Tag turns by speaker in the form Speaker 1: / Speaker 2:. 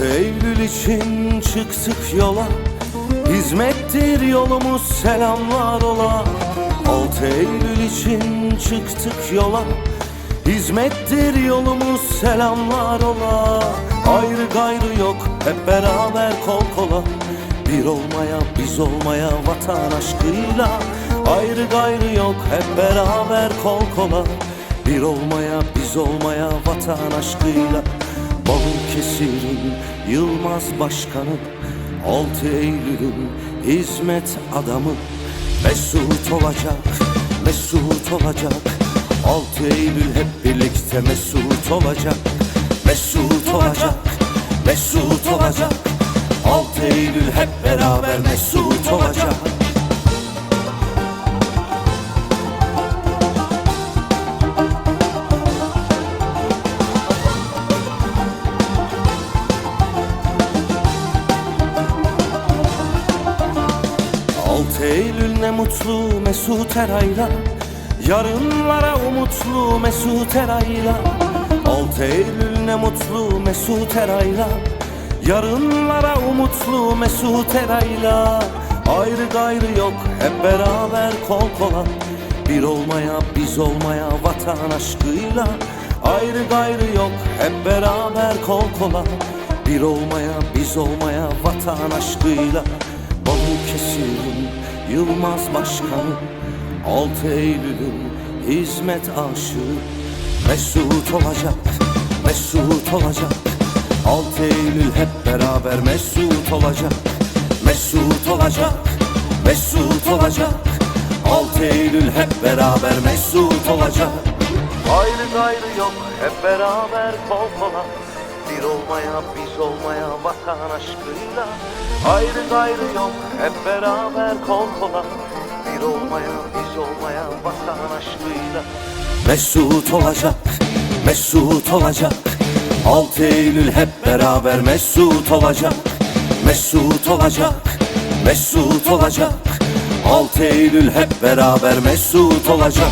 Speaker 1: 6 Eylül için çıktık yola. Hizmettir yolumuz selamlar ola. 6 Eylül için çıktık yola. Hizmettir yolumuz selamlar ola. Ayrı gayrı yok hep beraber kol kola. Bir olmaya biz olmaya vatan aşkıyla. Ayrı gayrı yok hep beraber kol kola. Bir olmaya biz olmaya vatan aşkıyla Balıkesir'in Yılmaz Başkanı 6 Eylül'ün hizmet adamı. Mesut olacak, Mesut olacak. 6 Eylül hep birlikte Mesut olacak. Mesut olacak, Mesut olacak. 6 Eylül hep beraber Mesut olacak 6 Eylül ne mutlu Mesut Eray'la. Yarınlara umutlu Mesut Eray'la. 6 Eylül ne mutlu Mesut Eray'la. Yarınlara umutlu Mesut Eray'la. Ayrı gayrı yok hep beraber kol kola. Bir olmaya biz olmaya vatan aşkıyla. Ayrı gayrı yok hep beraber kol kola. Bir olmaya biz olmaya vatan aşkıyla Balıkesir'in Yılmaz Başkanı 6 Eylül'ün hizmet aşığı. Mesut olacak, Mesut olacak. 6 Eylül hep beraber Mesut olacak. Mesut olacak, Mesut olacak. 6 Eylül hep beraber Mesut olacak. Ayrı gayrı yok hep beraber kol kola Bir olmaya biz olmaya vatan aşkıyla Ayrı gayrı yok hep beraber kol kola. Bir olmaya biz olmaya vatan aşkıyla. Mesut olacak, Mesut olacak. 6 Eylül hep beraber Mesut olacak. Mesut olacak, Mesut olacak. 6 Eylül hep beraber Mesut olacak